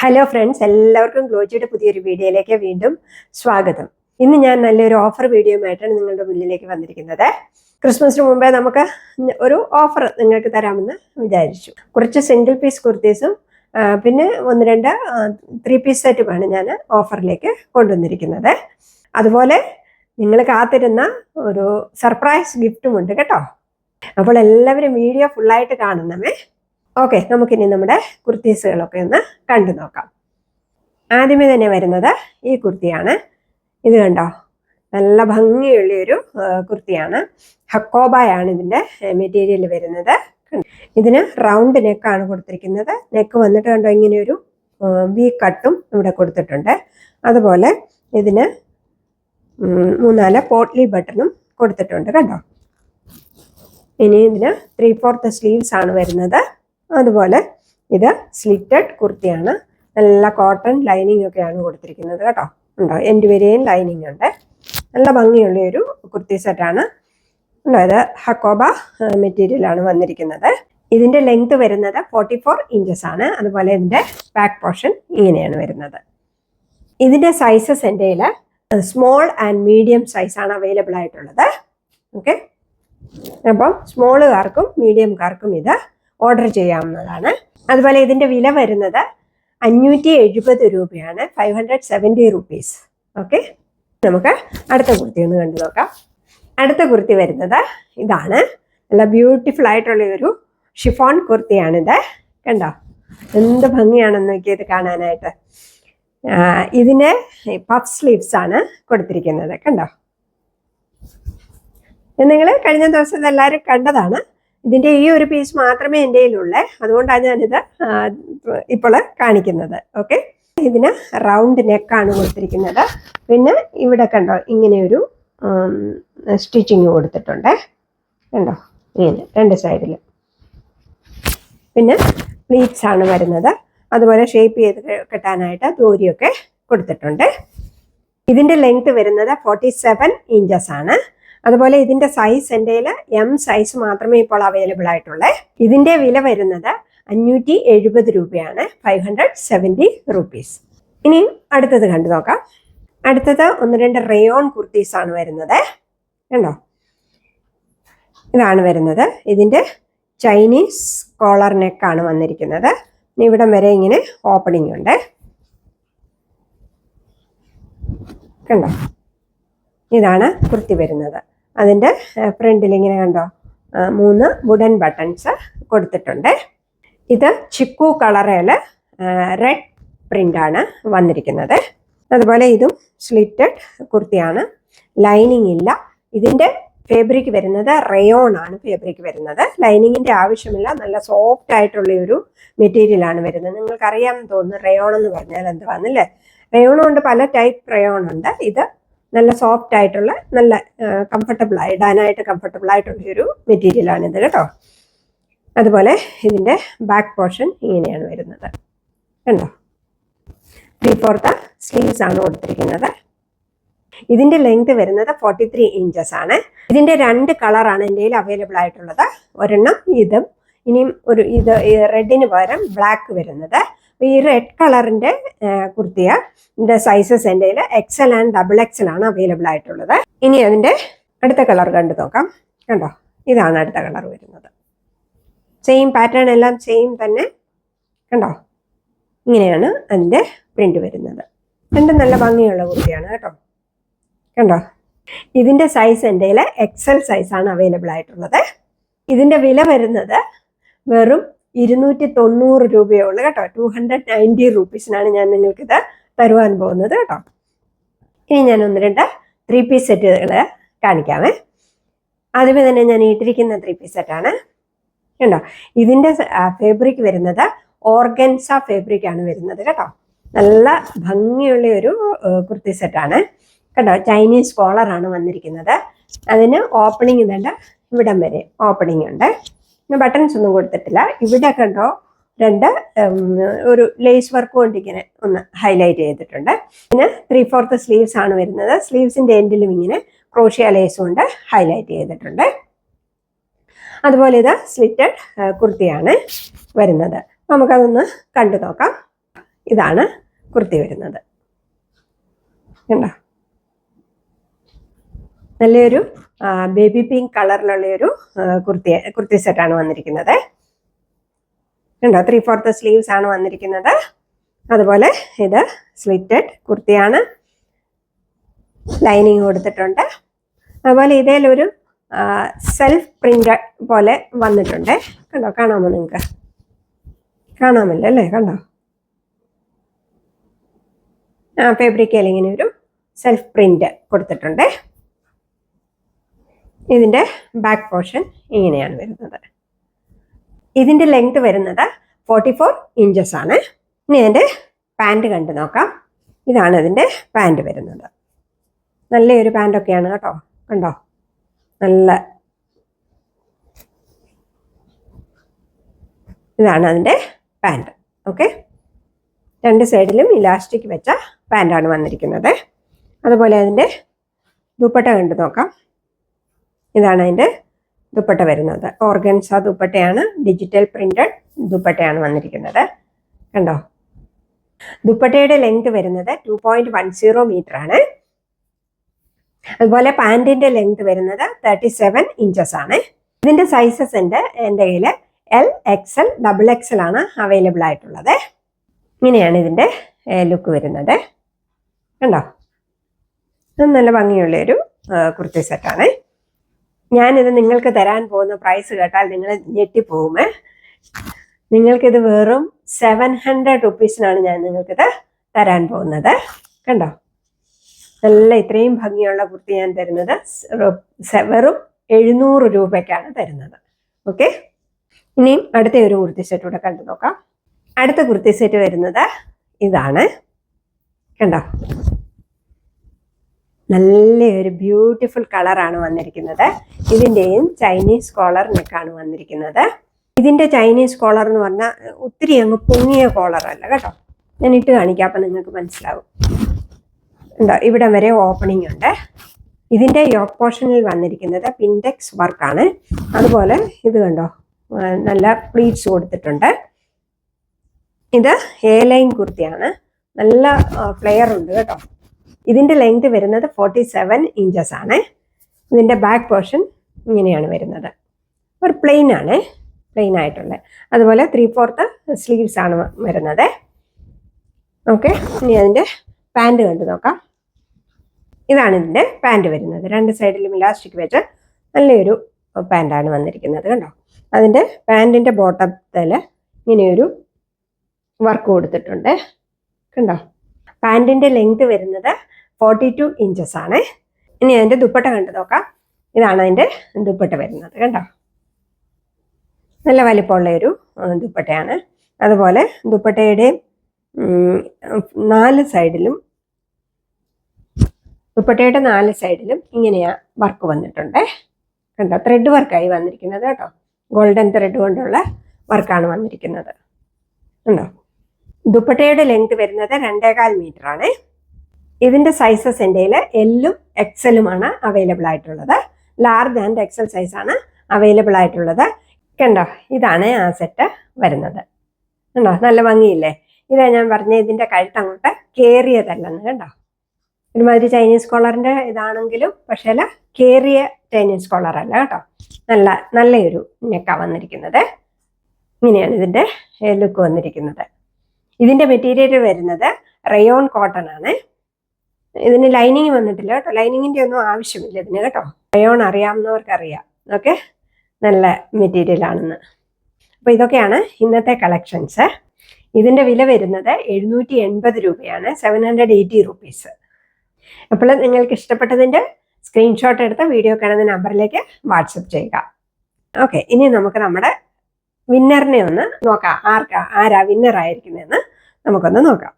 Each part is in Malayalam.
ഹലോ ഫ്രണ്ട്സ് എല്ലാവർക്കും ഗ്ലോജിയുടെ പുതിയൊരു വീഡിയോയിലേക്ക് വീണ്ടും സ്വാഗതം. ഇന്ന് ഞാൻ നല്ലൊരു ഓഫർ വീഡിയോയുമായിട്ടാണ് നിങ്ങളുടെ മുന്നിലേക്ക് വന്നിരിക്കുന്നത്. ക്രിസ്മസിന് മുമ്പേ നമുക്ക് ഒരു ഓഫർ നിങ്ങൾക്ക് തരാമെന്ന് വിചാരിച്ചു. കുറച്ച് സിംഗിൾ പീസ് കുർത്തീസും പിന്നെ ഒന്ന് രണ്ട് ത്രീ പീസ് സെറ്റുമാണ് ഞാൻ ഓഫറിലേക്ക് കൊണ്ടുവന്നിരിക്കുന്നത്. അതുപോലെ നിങ്ങൾ കാത്തിരുന്ന ഒരു സർപ്രൈസ് ഗിഫ്റ്റും ഉണ്ട് കേട്ടോ. അപ്പോൾ എല്ലാവരും വീഡിയോ ഫുള്ളായിട്ട് കാണണമേ ഓക്കെ നമുക്കിനി നമ്മുടെ കുർത്തീസുകളൊക്കെ ഒന്ന് കണ്ടു നോക്കാം. ആദ്യമേ തന്നെ വരുന്നത് ഈ കുർത്തിയാണ്. ഇത് കണ്ടോ? നല്ല ഭംഗിയുള്ള ഒരു കുർത്തിയാണ്. ഹക്കോബായാണ് ഇതിന്റെ മെറ്റീരിയൽ വരുന്നത്. ഇതിന് റൗണ്ട് നെക്കാണ് കൊടുത്തിരിക്കുന്നത്. നെക്ക് വന്നിട്ട് കണ്ടോ ഇങ്ങനെ ഒരു വി കട്ടും ഇവിടെ കൊടുത്തിട്ടുണ്ട്. അതുപോലെ ഇതിന് മൂന്നാൽ പോട്ട്ലി ബട്ടണും കൊടുത്തിട്ടുണ്ട്. കണ്ടോ? ഇനി ഇതിന് ത്രീ ഫോർത്ത് സ്ലീവ്സ് ആണ് വരുന്നത്. അതുപോലെ ഇത് സ്ലിറ്റഡ് കുർത്തിയാണ്. നല്ല കോട്ടൺ ലൈനിങ് ഒക്കെയാണ് കൊടുത്തിരിക്കുന്നത് കേട്ടോ. ഉണ്ടോ? എന്റെ വരെയും ലൈനിങ് ഉണ്ട്. നല്ല ഭംഗിയുള്ള ഒരു കുർത്തി സെറ്റാണ് ഉണ്ടോ? ഇത് ഹക്കോബ മെറ്റീരിയലാണ് വന്നിരിക്കുന്നത്. ഇതിന്റെ ലെങ്ത് വരുന്നത് ഫോർട്ടി ഫോർ ഇഞ്ചസ് ആണ്. അതുപോലെ ഇതിന്റെ ബാക്ക് പോർഷൻ ഇങ്ങനെയാണ് വരുന്നത്. ഇതിന്റെ സൈസസ് എന്റെ സ്മോൾ ആൻഡ് മീഡിയം സൈസാണ് അവൈലബിൾ ആയിട്ടുള്ളത്. ഓക്കെ അപ്പം സ്മോളുകാർക്കും മീഡിയംകാർക്കും ഇത് ഓർഡർ ചെയ്യാവുന്നതാണ്. അതുപോലെ ഇതിന്റെ വില വരുന്നത് അഞ്ഞൂറ്റി എഴുപത് രൂപയാണ് five hundred seventy rupees okay നമുക്ക് അടുത്ത കുർത്തി ഒന്ന് കണ്ടു നോക്കാം. അടുത്ത കുർത്തി വരുന്നത് ഇതാണ്. നല്ല ബ്യൂട്ടിഫുൾ ആയിട്ടുള്ള ഒരു ഷിഫോൺ കുർത്തിയാണിത്. കണ്ടോ? എന്ത് ഭംഗിയാണെന്ന് നോക്കിയത് കാണാനായിട്ട്. ഇതിന് പഫ് സ്ലീവ്സ് ആണ് കൊടുത്തിരിക്കുന്നത്. കണ്ടോ? നിങ്ങൾ കഴിഞ്ഞ ദിവസം ഇതെല്ലാവരും കണ്ടതാണ്. ഇതിന്റെ ഈ ഒരു പീസ് മാത്രമേ എന്റെ കയ്യിലുള്ളേ. അതുകൊണ്ടാണ് ഞാനിത് ഇപ്പോൾ കാണിക്കുന്നത്. ഓക്കെ ഇതിന് റൗണ്ട് നെക്കാണ് കൊടുത്തിരിക്കുന്നത്. പിന്നെ ഇവിടെ കണ്ടോ ഇങ്ങനെയൊരു സ്റ്റിച്ചിങ് കൊടുത്തിട്ടുണ്ട്. കണ്ടോ? ഇങ്ങനെ രണ്ട് സൈഡിൽ പിന്നെ പ്ലീറ്റ്സ് ആണ് വരുന്നത്. അതുപോലെ ഷേപ്പ് ചെയ്ത് കെട്ടാനായിട്ട് ദൂരിയൊക്കെ കൊടുത്തിട്ടുണ്ട്. ഇതിന്റെ ലെങ്ത് വരുന്നത് ഫോർട്ടി സെവൻ ഇഞ്ചസ് ആണ്. അതുപോലെ ഇതിന്റെ സൈസ് എന്റെ എം സൈസ് മാത്രമേ ഇപ്പോൾ അവൈലബിൾ ആയിട്ടുള്ളേ. ഇതിന്റെ വില വരുന്നത് അഞ്ഞൂറ്റി എഴുപത് രൂപയാണ് ഫൈവ് ഹൺഡ്രഡ് സെവന്റി റുപ്പീസ് ഇനി അടുത്തത് കണ്ടു നോക്കാം. അടുത്തത് ഒന്ന് രണ്ട് റയോൺ കുർത്തീസ് ആണ് വരുന്നത്. കണ്ടോ? ഇതാണ് വരുന്നത്. ഇതിന്റെ ചൈനീസ് കോളർ നെക്കാണ് വന്നിരിക്കുന്നത്. ഇനി ഇവിടം വരെ ഇങ്ങനെ ഓപ്പണിംഗ് ഉണ്ട്. കണ്ടോ? ഇതാണ് കുർത്തി വരുന്നത്. അതിന്റെ ഫ്രണ്ടിൽ ഇങ്ങനെ കണ്ടോ? മൂന്ന് വുഡൻ ബട്ടൺസ് കൊടുത്തിട്ടുണ്ട്. ഇത് ചിക്കു കളറിൽ റെഡ് പ്രിന്റാണ് വന്നിരിക്കുന്നത്. അതുപോലെ ഇതും സ്ലിറ്റഡ് കുർത്തിയാണ്. ലൈനിങ് ഇല്ല. ഇതിന്റെ ഫേബ്രിക്ക് വരുന്നത് റയോൺ ആണ് ഫാബ്രിക് വരുന്നത്. ലൈനിങ്ങിന്റെ ആവശ്യമില്ല. നല്ല സോഫ്റ്റ് ആയിട്ടുള്ള ഒരു മെറ്റീരിയലാണ് വരുന്നത്. നിങ്ങൾക്കറിയാമെന്ന് തോന്നുന്നു റയോൺ എന്ന് പറഞ്ഞാൽ എന്തുവാന്നല്ലേ? റയോൺ കൊണ്ട് പല ടൈപ്പ് റയോൺ ഉണ്ട്. ഇത് നല്ല സോഫ്റ്റ് ആയിട്ടുള്ള നല്ല കംഫർട്ടബിൾ ഇടാനായിട്ട് കംഫർട്ടബിൾ ആയിട്ടുള്ള ഒരു മെറ്റീരിയലാണ് ഇത് കേട്ടോ. അതുപോലെ ഇതിന്റെ ബാക്ക് പോർഷൻ ഇങ്ങനെയാണ് വരുന്നത്. കണ്ടോ? ത്രീ ഫോർത്ത് സ്ലീവ്സ് ആണ് കൊടുത്തിരിക്കുന്നത്. ഇതിന്റെ ലെങ്ത് വരുന്നത് ഫോർട്ടി ത്രീ ഇഞ്ചസ് ആണ്. ഇതിന്റെ രണ്ട് കളറാണ് എന്റെ അവൈലബിൾ ആയിട്ടുള്ളത്. ഒരെണ്ണം ഇതും ഇനിയും ഒരു ഇത് റെഡിന് പകരം ബ്ലാക്ക് വരുന്നത്. ഈ റെഡ് കളറിന്റെ കുർത്തിയ. ഇതിന്റെ സൈസസ് എന്റെ എക്സൽ ആൻഡ് ഡബിൾ എക്സൽ ആണ് അവൈലബിൾ ആയിട്ടുള്ളത്. ഇനി അതിന്റെ അടുത്ത കളർ കണ്ടു നോക്കാം. കണ്ടോ? ഇതാണ് അടുത്ത കളർ വരുന്നത്. സെയിം പാറ്റേൺ എല്ലാം സെയിം തന്നെ. കണ്ടോ? ഇങ്ങനെയാണ് അതിന്റെ പ്രിന്റ് വരുന്നത്. രണ്ടും നല്ല ഭംഗിയുള്ള കുർത്തിയാണ് കേട്ടോ. കണ്ടോ? ഇതിന്റെ സൈസ് എന്റെ എക്സൽ സൈസാണ് അവൈലബിൾ ആയിട്ടുള്ളത്. ഇതിന്റെ വില വരുന്നത് വെറും ഇരുന്നൂറ്റി തൊണ്ണൂറ് രൂപയേ ഉള്ളൂ കേട്ടോ. ടു ഹൺഡ്രഡ് നയന്റി റുപ്പീസിനാണ് ഞാൻ നിങ്ങൾക്കിത് തരുവാൻ പോകുന്നത് കേട്ടോ. ഇനി ഞാൻ ഒന്ന് രണ്ട് ത്രീ പീസ് സെറ്റുകൾ കാണിക്കാമേ ആദ്യമേ തന്നെ ഞാൻ ഇട്ടിരിക്കുന്ന ത്രീ പീസ് സെറ്റാണ് കണ്ടോ? ഇതിന്റെ ഫേബ്രിക് വരുന്നത് ഓർഗൻസ ഫേബ്രിക് ആണ് വരുന്നത് കേട്ടോ. നല്ല ഭംഗിയുള്ള ഒരു കുർത്തി സെറ്റാണ് കേട്ടോ ചൈനീസ് കോളറാണ് വന്നിരിക്കുന്നത്. അതിന് ഓപ്പണിംഗ് ഇതുണ്ട് ഇവിടം വരെ ഓപ്പണിംഗ് ഉണ്ട്. പിന്നെ ബട്ടൺസ് ഒന്നും കൊടുത്തിട്ടില്ല. ഇവിടെ കണ്ടോ രണ്ട് ഒരു ലേസ് വർക്ക് കൊണ്ട് ഇങ്ങനെ ഒന്ന് ഹൈലൈറ്റ് ചെയ്തിട്ടുണ്ട്. പിന്നെ ത്രീ ഫോർത്ത് സ്ലീവ്സ് ആണ് വരുന്നത്. സ്ലീവ്സിന്റെ എൻഡിലും ഇങ്ങനെ ക്രോഷ്യ ലേസ് കൊണ്ട് ഹൈലൈറ്റ് ചെയ്തിട്ടുണ്ട്. അതുപോലെ ഇത് സ്ലിറ്റഡ് കുർത്തിയാണ് വരുന്നത്. നമുക്കതൊന്ന് കണ്ടു നോക്കാം. ഇതാണ് കുർത്തി വരുന്നത്. കണ്ടോ? നല്ലൊരു ബേബി പിങ്ക് കളറിലുള്ള ഒരു കുർത്തി കുർത്തി സെറ്റാണ് വന്നിരിക്കുന്നത്. കണ്ടോ? ത്രീ ഫോർത്ത് സ്ലീവ്സ് ആണ് വന്നിരിക്കുന്നത്. അതുപോലെ ഇത് സ്ലിറ്റഡ് കുർത്തിയാണ്. ലൈനിങ് കൊടുത്തിട്ടുണ്ട്. അതുപോലെ ഇതേലൊരു സെൽഫ് പ്രിന്റ് പോലെ വന്നിട്ടുണ്ട്. കണ്ടോ? കാണാമോ നിങ്ങൾക്ക്? കാണാമല്ലോ അല്ലേ? കണ്ടോ? ആ ഫാബ്രിക്കയിൽ ഇങ്ങനെ ഒരു സെൽഫ് പ്രിന്റ് കൊടുത്തിട്ടുണ്ട്. ഇതിന്റെ ബാക്ക് പോർഷൻ ഇങ്ങനെയാണ് വരുന്നത്. ഇതിന്റെ ലെങ്ത് വരുന്നത് ഫോർട്ടി ഫോർ ഇഞ്ചസ് ആണ്. ഇനി അതിന്റെ പാന്റ് കണ്ടു നോക്കാം. ഇതാണ് ഇതിന്റെ പാന്റ് വരുന്നത്. നല്ലൊരു പാന്റൊക്കെയാണ് കേട്ടോ. കണ്ടോ? നല്ല ഇതാണ് അതിന്റെ പാന്റ് ഓക്കെ രണ്ട് സൈഡിലും ഇലാസ്റ്റിക് വെച്ച പാന്റാണ് വന്നിരിക്കുന്നത്. അതുപോലെ അതിന്റെ ദുപ്പട്ട കണ്ടു നോക്കാം. ഇതാണ് അതിന്റെ ദുപ്പട്ട വരുന്നത്. ഓർഗൻസ ദുപ്പട്ടയാണ് ഡിജിറ്റൽ പ്രിന്റഡ് ദുപ്പട്ടയാണ് വന്നിരിക്കുന്നത്. കണ്ടോ? ദുപ്പട്ടയുടെ ലെങ്ത് വരുന്നത് two point one zero metre ആണ് അതുപോലെ പാന്റിന്റെ ലെങ്ത് വരുന്നത് തേർട്ടി സെവൻ ഇഞ്ചസ് ആണ്. ഇതിന്റെ സൈസസ് ഉണ്ട് എന്റെ കയ്യിൽ L X L double X L ആണ് അവൈലബിൾ ആയിട്ടുള്ളത്. ഇങ്ങനെയാണ് ഇതിന്റെ ലുക്ക് വരുന്നത്. കണ്ടോ? നല്ല ഭംഗിയുള്ളൊരു കുർത്തി സെറ്റാണ് ഞാനിത് നിങ്ങൾക്ക് തരാൻ പോകുന്ന പ്രൈസ് കേട്ടാൽ നിങ്ങൾ ഞെട്ടിപ്പോകുമേ നിങ്ങൾക്കിത് വെറും സെവൻ ഹൺഡ്രഡ് റുപ്പീസിനാണ് ഞാൻ നിങ്ങൾക്കിത് തരാൻ പോകുന്നത് കണ്ടോ? നല്ല ഇത്രയും ഭംഗിയുള്ള കുർത്തി ഞാൻ തരുന്നത് വെറും എഴുന്നൂറ് രൂപയ്ക്കാണ് തരുന്നത് ഓക്കെ? ഇനിയും അടുത്ത ഒരു കുർത്തി സെറ്റ് കൂടെ കണ്ടു നോക്കാം. അടുത്ത കുർത്തി സെറ്റ് വരുന്നത് ഇതാണ് കണ്ടോ? നല്ല ഒരു ബ്യൂട്ടിഫുൾ കളറാണ് വന്നിരിക്കുന്നത്. ഇതിന്റെയും ചൈനീസ് കോളർ നെക്കാണ് വന്നിരിക്കുന്നത്. ഇതിന്റെ ചൈനീസ് കോളർ എന്ന് പറഞ്ഞാൽ ഒത്തിരി അങ്ങ് പൊങ്ങിയ കോളറല്ല കേട്ടോ? ഞാൻ ഇട്ട് കാണിക്കാം അപ്പം നിങ്ങൾക്ക് മനസ്സിലാവും. എന്താ ഇവിടെ വരെ ഓപ്പണിംഗ് ഉണ്ട്. ഇതിന്റെ യോക്ക് പോർഷനിൽ വന്നിരിക്കുന്നത് പിൻഡെക്സ് വർക്കാണ് അതുപോലെ ഇത് കണ്ടോ നല്ല പ്ലീറ്റ്സ് കൊടുത്തിട്ടുണ്ട്. ഇത് എ ലൈൻ കുർത്തിയാണ്. നല്ല ഫ്ലെയർ ഉണ്ട് കേട്ടോ? ഇതിന്റെ ലെങ്ത് വരുന്നത് ഫോർട്ടി സെവൻ ഇഞ്ചസ് ആണ്. ഇതിന്റെ ബാക്ക് പോർഷൻ ഇങ്ങനെയാണ് വരുന്നത്. ഒരു പ്ലെയിൻ ആണ്. പ്ലെയിൻ ആയിട്ടുള്ളത് അതുപോലെ ത്രീ ഫോർത്ത് സ്ലീവ്സ് ആണ് വരുന്നത്. ഓക്കെ ഇനി അതിന്റെ പാന്റ് കണ്ടു നോക്കാം. ഇതാണ് ഇതിന്റെ പാന്റ് വരുന്നത്. രണ്ട് സൈഡിലും ഇലാസ്റ്റിക് വെച്ച് നല്ലൊരു പാന്റാണ് വന്നിരിക്കുന്നത് കണ്ടോ? അതിന്റെ പാന്റിന്റെ ബോട്ടത്തിൽ ഇങ്ങനെയൊരു വർക്ക് കൊടുത്തിട്ടുണ്ട്. കണ്ടോ? പാന്റിന്റെ ലെങ്ത് വരുന്നത് ഫോർട്ടി ടു ഇഞ്ചസ് ആണ്. ഇനി അതിന്റെ ദുപ്പട്ട കണ്ടു നോക്കാം. ഇതാണ് അതിന്റെ ദുപ്പട്ട വരുന്നത് കണ്ടോ? നല്ല വലിപ്പമുള്ള ഒരു ദുപ്പട്ടയാണ്. അതുപോലെ ദുപ്പട്ടയുടെ നാല് സൈഡിലും ദുപ്പട്ടയുടെ നാല് സൈഡിലും ഇങ്ങനെയാ വർക്ക് വന്നിട്ടുണ്ട്. കണ്ടോ? ത്രെഡ് വർക്കായി വന്നിരിക്കുന്നത് കേട്ടോ. ഗോൾഡൻ ത്രെഡ് കൊണ്ടുള്ള വർക്കാണ് വന്നിരിക്കുന്നത്. കണ്ടോ? ദുപ്പട്ടയുടെ ലെങ്ത് വരുന്നത് രണ്ടേകാൽ മീറ്റർ ആണ്. ഇതിന്റെ സൈസസ് എന്റെ എല്ലും എക്സലുമാണ് അവൈലബിൾ ആയിട്ടുള്ളത്. ലാർജ് ആൻഡ് എക്സൽ സൈസാണ് അവൈലബിൾ ആയിട്ടുള്ളത്. കണ്ടോ? ഇതാണ് ആ സെറ്റ് വരുന്നത്. കണ്ടോ? നല്ല ഭംഗിയില്ലേ? ഇതാ ഞാൻ പറഞ്ഞ ഇതിന്റെ കഴുത്ത് അങ്ങോട്ട് കേറിയതല്ലെന്ന് കണ്ടോ? ഒരുമാതിരി ചൈനീസ് കോളറിന്റെ ഇതാണെങ്കിലും പക്ഷേ കേറിയ ചൈനീസ് അല്ല കേട്ടോ. നല്ല നല്ലൊരു നെക്കാ വന്നിരിക്കുന്നത്. ഇങ്ങനെയാണ് ഇതിന്റെ ലുക്ക് വന്നിരിക്കുന്നത്. ഇതിന്റെ മെറ്റീരിയൽ വരുന്നത് റയോൺ കോട്ടൺ ആണ്. ഇതിന് ലൈനിങ് വന്നിട്ടില്ല കേട്ടോ. ലൈനിങ്ങിന്റെ ഒന്നും ആവശ്യമില്ല ഇതിന് കേട്ടോ. റയോൺ അറിയാവുന്നവർക്ക് അറിയാം ഓക്കെ നല്ല മെറ്റീരിയൽ ആണെന്ന്. അപ്പോൾ ഇതൊക്കെയാണ് ഇന്നത്തെ കളക്ഷൻസ് ഇതിന്റെ വില വരുന്നത് എഴുന്നൂറ്റി എൺപത് രൂപയാണ്. സെവൻ ഹൺഡ്രഡ് എയ്റ്റി റുപ്പീസ് അപ്പോൾ നിങ്ങൾക്ക് ഇഷ്ടപ്പെട്ടതിന്റെ സ്ക്രീൻഷോട്ട് എടുത്ത് വീഡിയോ കാണുന്ന നമ്പറിലേക്ക് വാട്സപ്പ് ചെയ്യുക. ഓക്കെ ഇനി നമുക്ക് നമ്മുടെ വിന്നറിനെ ഒന്ന് നോക്കാം. ആർക്കാ ആരാ വിന്നർ ആയിരിക്കുന്നതെന്ന് നമുക്കൊന്ന് നോക്കാം.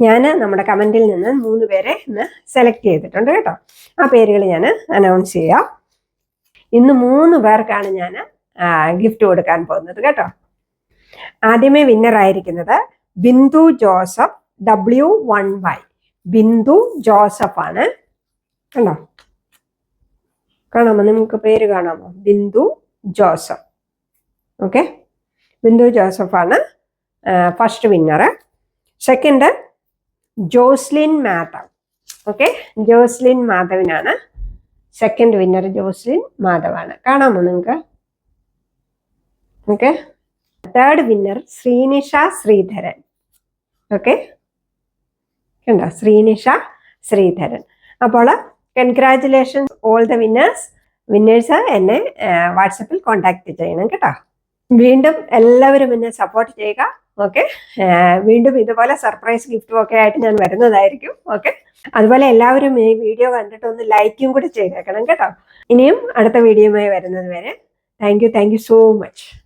ഞാൻ നമ്മുടെ കമന്റിൽ നിന്ന് മൂന്ന് പേരെ ഇന്ന് സെലക്ട് ചെയ്തിട്ടുണ്ട് കേട്ടോ. ആ പേരുകൾ ഞാൻ അനൗൺസ് ചെയ്യാം. ഇന്ന് മൂന്ന് പേർക്കാണ് ഞാൻ ഗിഫ്റ്റ് കൊടുക്കാൻ പോകുന്നത് കേട്ടോ. ആദ്യമേ വിന്നർ ആയിരിക്കുന്നത് Bindu Joseph W one Y Bindu Joseph ആണ് കണ്ടോ? കാണാമോ? നിങ്ങൾക്ക് പേര് കാണാമോ? Bindu Joseph. Okay Bindu ജോസഫാണ് first winner second Joslin Madhav okay Joslin മാധവിനാണ് second winner Joslin മാധവാണ് കാണാമോ നിങ്ങൾക്ക്? Okay third winner Sreenisha Sreedharan. Okay കണ്ടോ? ശ്രീനിഷ ശ്രീധരൻ. അപ്പോൾ congratulations all the winners winners എന്നെ വാട്സപ്പിൽ കോൺടാക്ട് ചെയ്യണം കേട്ടോ. വീണ്ടും എല്ലാവരും എന്നെ സപ്പോർട്ട് ചെയ്യുക ഓക്കെ വീണ്ടും ഇതുപോലെ സർപ്രൈസ് ഗിഫ്റ്റും ഒക്കെ ആയിട്ട് ഞാൻ വരുന്നതായിരിക്കും ഓക്കെ അതുപോലെ എല്ലാവരും ഈ വീഡിയോ കണ്ടിട്ട് ഒന്ന് ലൈക്കും കൂടി ചെയ്തേക്കണം കേട്ടോ. ഇനിയും അടുത്ത വീഡിയോയുമായി വരുന്നത് വരെ. Thank you thank you so much